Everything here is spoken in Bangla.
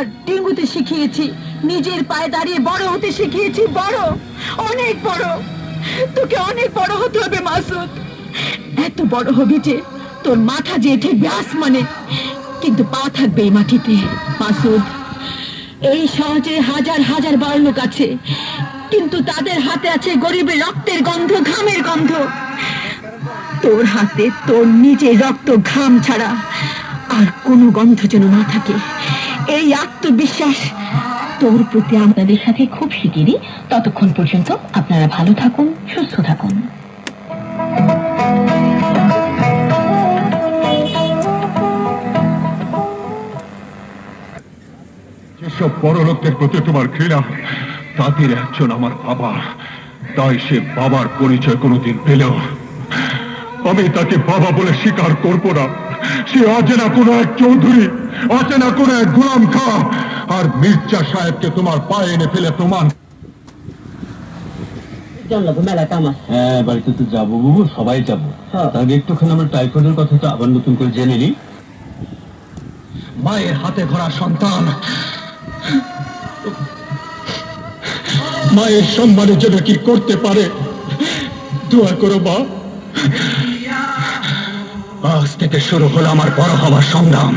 আর ডেঙ্গুতে শিখিয়েছি। নিজের পায়ে দাঁড়িয়ে বড় হতে শিখিয়েছি, বড়। অনেক বড়। তোকে অনেক বড় হতে হবে, মাসুদ। এত বড় হবি যে তোর মাথা যে ঠেকবে আসমানে কিন্তু পা থাকবে এই মাটিতে, মাসুদ। এই সহজে হাজার হাজার বড় লোক আছে, কিন্তু তাদের হাতে আছে গরিবের রক্তের গন্ধ, ঘামের গন্ধ। তোর হাতে তোর নিজের রক্ত, ঘাম ছাড়া আর কোনো গন্ধ যেন না থাকে। এই আত্মবিশ্বাস তোর প্রতি আপনাদের সাথে খুব শিগগিরই। ততক্ষণ পর্যন্ত আপনারা ভালো থাকুন, সুস্থ থাকুন। যেসব পরলোকের প্রতি তোমার ঘৃণা, তাদের একজন আমার বাবা। তাই সে বাবার পরিচয় কোনোদিন পেলেও আমি তাকে বাবা বলে স্বীকার করব না। সে অচেনা কোনো এক চৌধুরী অচেনা কোনো এক গোলাম খা আর মির্জা সাহেবকে তোমার পায়ে এনে ফেলে তোমার হ্যাঁ বাড়িতে তো যাব বাবু সবাই যাব। হ্যাঁ। আগে একটুখানি আমরা টাইফয়েডের কথাটা আবার নতুন করে জেনে নিই। মায়ের হাতে ধরা সন্তান। মায়ের সম্মানের জন্য কি করতে পারে? দোয়া করো মা। আজ থেকে শুরু হলো আমার বড় হওয়ার সংগ্রাম।